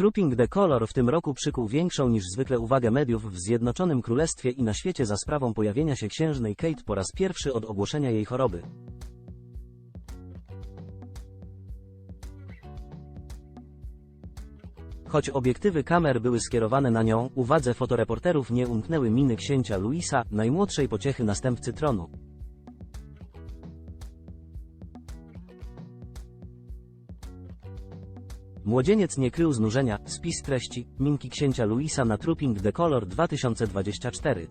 Trooping the Color w tym roku przykuł większą niż zwykle uwagę mediów w Zjednoczonym Królestwie i na świecie za sprawą pojawienia się księżnej Kate po raz pierwszy od ogłoszenia jej choroby. Choć obiektywy kamer były skierowane na nią, uwadze fotoreporterów nie umknęły miny księcia Louisa, najmłodszej pociechy następcy tronu. Młodzieniec nie krył znużenia, spis treści, minki księcia Louisa na Trooping the Color 2024.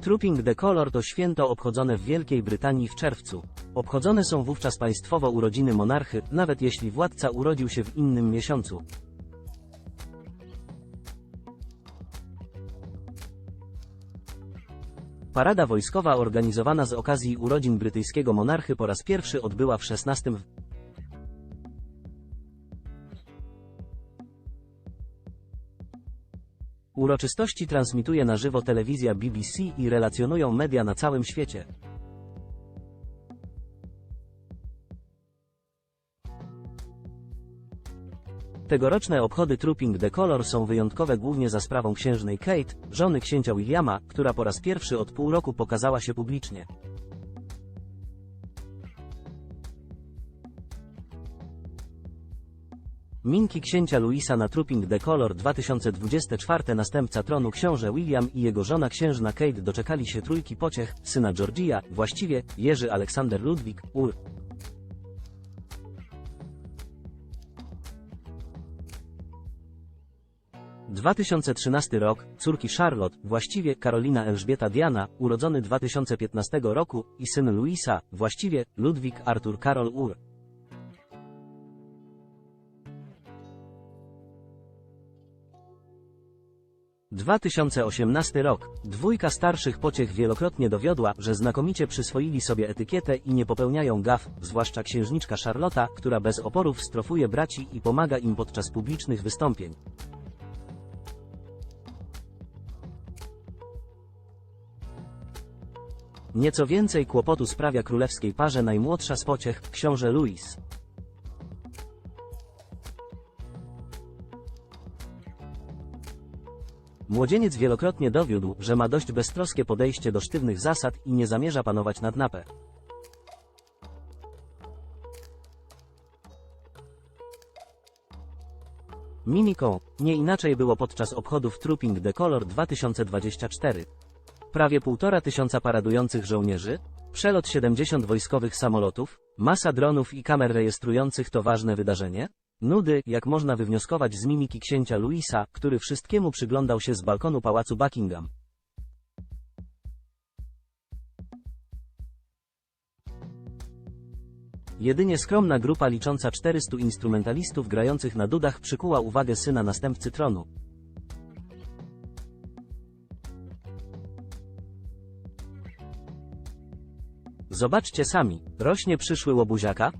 Trooping the Color to święto obchodzone w Wielkiej Brytanii w czerwcu. Obchodzone są wówczas państwowo urodziny monarchy, nawet jeśli władca urodził się w innym miesiącu. Parada wojskowa organizowana z okazji urodzin brytyjskiego monarchy po raz pierwszy odbyła w XVI w- Uroczystości transmituje na żywo telewizja BBC i relacjonują media na całym świecie. Tegoroczne obchody Trooping the Color są wyjątkowe głównie za sprawą księżnej Kate, żony księcia Williama, która po raz pierwszy od pół roku pokazała się publicznie. Minki księcia Louisa na Trooping the Color 2024 następca tronu książę William i jego żona księżna Kate doczekali się trójki pociech, syna Georgia, właściwie, Jerzy Aleksander Ludwik, ur. 2013 rok, córki Charlotte, właściwie Karolina Elżbieta Diana, urodzony 2015 roku, i syn Louisa, właściwie Ludwik Artur Karol Ur. Dwa 2018 rok. Dwójka starszych pociech wielokrotnie dowiodła, że znakomicie przyswoili sobie etykietę i nie popełniają gaf, zwłaszcza księżniczka Charlotta, która bez oporów strofuje braci i pomaga im podczas publicznych wystąpień. Nieco więcej kłopotu sprawia królewskiej parze najmłodsza z pociech, książę Louis. Młodzieniec wielokrotnie dowiódł, że ma dość beztroskie podejście do sztywnych zasad i nie zamierza panować nad napę. Mimiką, nie inaczej było podczas obchodów Trooping the Color 2024. Prawie półtora tysiąca paradujących żołnierzy, przelot 70 wojskowych samolotów, masa dronów i kamer rejestrujących to ważne wydarzenie? Nudy, jak można wywnioskować z mimiki księcia Louisa, który wszystkiemu przyglądał się z balkonu pałacu Buckingham. Jedynie skromna grupa licząca 400 instrumentalistów grających na dudach przykuła uwagę syna następcy tronu. Zobaczcie sami, rośnie przyszły łobuziaka,